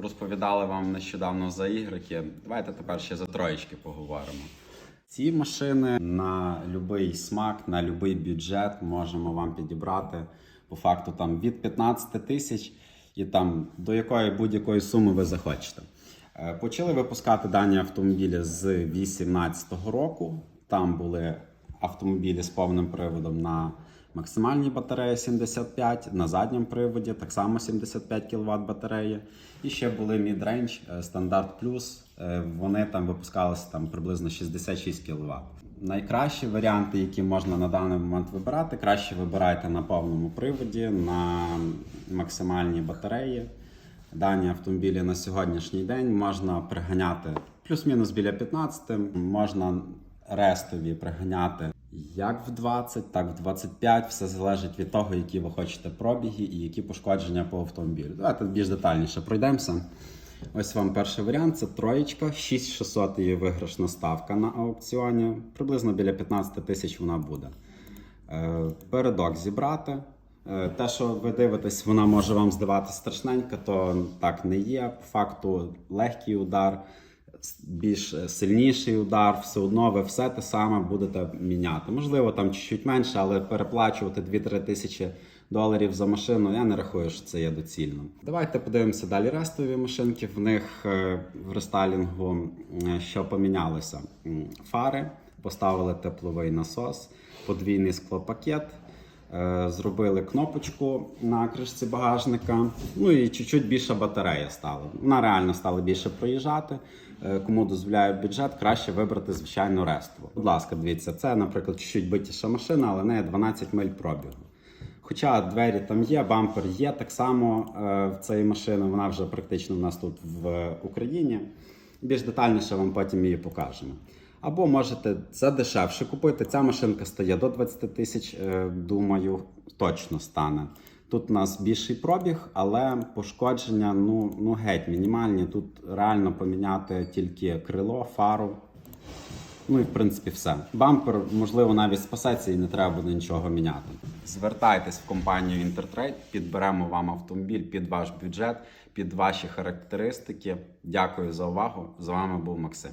розповідали вам нещодавно за ігрики. Давайте тепер ще за троєчки поговоримо. Ці машини на будь-який смак, на будь-який бюджет можемо вам підібрати. По факту там від 15 тисяч і там до якої будь-якої суми ви захочете. Е, Почали випускати дані автомобілі з 2018 року. Там були автомобілі з повним приводом на максимальній батареї 75, на задньому приводі так само 75 кВт батареї. І ще були mid-range, е, стандарт плюс. Е, Вони там випускалися там приблизно 66 кВт. Найкращі варіанти, які можна на даний момент вибирати, краще вибирайте на повному приводі, на максимальній батареї. Дані автомобілі на сьогоднішній день можна приганяти плюс-мінус біля 15, можна рестові приганяти як в 20, так в 25. Все залежить від того, які ви хочете пробіги і які пошкодження по автомобілю. Давайте більш детальніше пройдемося. Ось вам перший варіант це троєчка, 6600 її виграшна ставка на аукціоні. Приблизно біля 15 тисяч вона буде. Е, Передок зібрати. Е, Те, що ви дивитесь, вона може вам здавати страшненько, то так не є. По факту легкий удар, більш е, сильніший удар, все одно ви все те саме будете міняти. Можливо, там чуть-чуть менше, але переплачувати 2-3 тисячі доларів за машину, я не рахую, що це є доцільно. Давайте подивимося далі рестові машинки. В них е, в рестайлінгу що помінялося? Фари, поставили тепловий насос, подвійний склопакет. Е, Зробили кнопочку на кришці багажника. Ну і чуть-чуть більша батарея стала. Вона реально стала більше проїжджати. Е, Кому дозволяє бюджет, краще вибрати звичайну рестову. Будь ласка, дивіться, це, наприклад, чуть-чуть битіша машина, але в неї 12 миль пробігу. Хоча двері там є, бампер є так само е, в цієї машини. Вона вже практично в нас тут в Україні. Більш детальніше вам потім її покажемо. Або можете за дешевше купити. Ця машинка стає до 20 тисяч, е, думаю, точно стане. Тут у нас більший пробіг, але пошкодження ну, ну геть мінімальні. Тут реально поміняти тільки крило, фару. Ну і в принципі все. Бампер, можливо, навіть спасеться і не треба буде нічого міняти. Звертайтесь в компанію Intertrade, підберемо вам автомобіль під ваш бюджет, під ваші характеристики. Дякую за увагу. З вами був Максим.